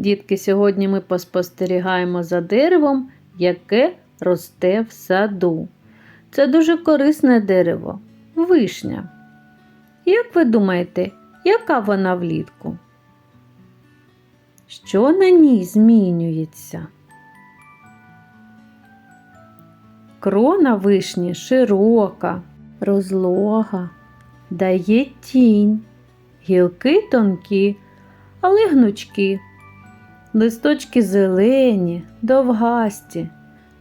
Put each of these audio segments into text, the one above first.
Дітки, сьогодні ми поспостерігаємо за деревом, яке росте в саду. Це дуже корисне дерево вишня. Як ви думаєте, яка вона влітку? Що на ній змінюється? Крона вишні широка, розлога, дає тінь, гілки тонкі, але гнучкі, листочки зелені, довгасті,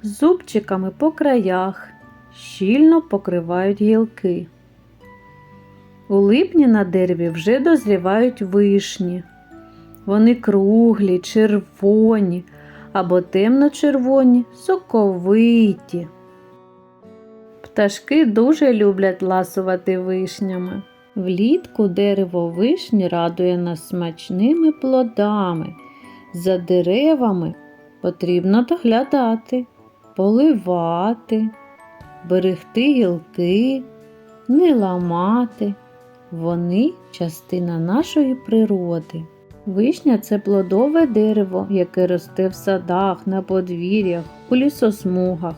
зубчиками по краях, щільно покривають гілки. У липні на дереві вже дозрівають вишні. Вони круглі, червоні або темно-червоні, соковиті. Пташки дуже люблять ласувати вишнями. Влітку дерево вишні радує нас смачними плодами. За деревами потрібно доглядати, поливати, берегти гілки, не ламати. Вони частина нашої природи. Вишня це плодове дерево, яке росте в садах, на подвір'ях, у лісосмугах.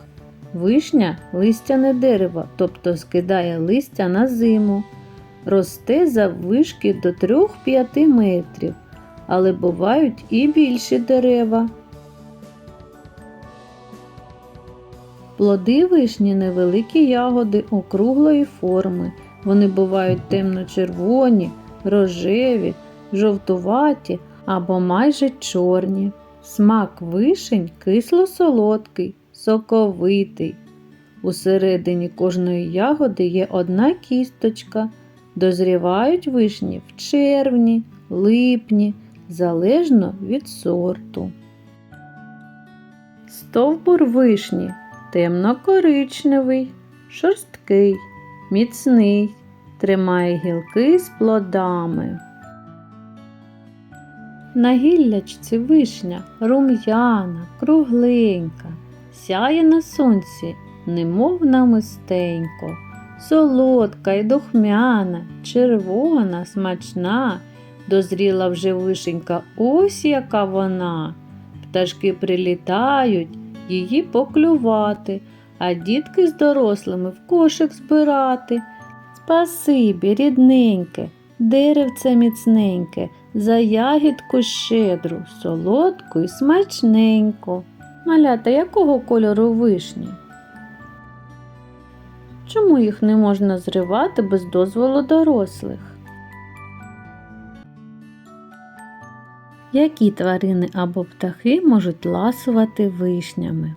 Вишня листяне дерево, тобто скидає листя на зиму. Росте заввишки до 3-5 метрів, але бувають і більші дерева. Плоди вишні невеликі ягоди округлої форми. Вони бувають темно-червоні, рожеві, жовтуваті або майже чорні. Смак вишень кисло-солодкий, соковитий. Усередині кожної ягоди є одна кісточка. Дозрівають вишні в червні, липні, залежно від сорту. Стовбур вишні темно-коричневий, шорсткий, міцний, тримає гілки з плодами. На гіллячці вишня рум'яна, кругленька, сяє на сонці, немов намистенько, солодка й духмяна, червона, смачна, дозріла вже вишенька, ось яка вона. Пташки прилітають її поклювати, а дітки з дорослими в кошик збирати. Спасибі, рідненьке, деревце міцненьке, за ягідку щедру, солодку й смачненько. Малята якого кольору вишні? Чому їх не можна зривати без дозволу дорослих? Які тварини або птахи можуть ласувати вишнями?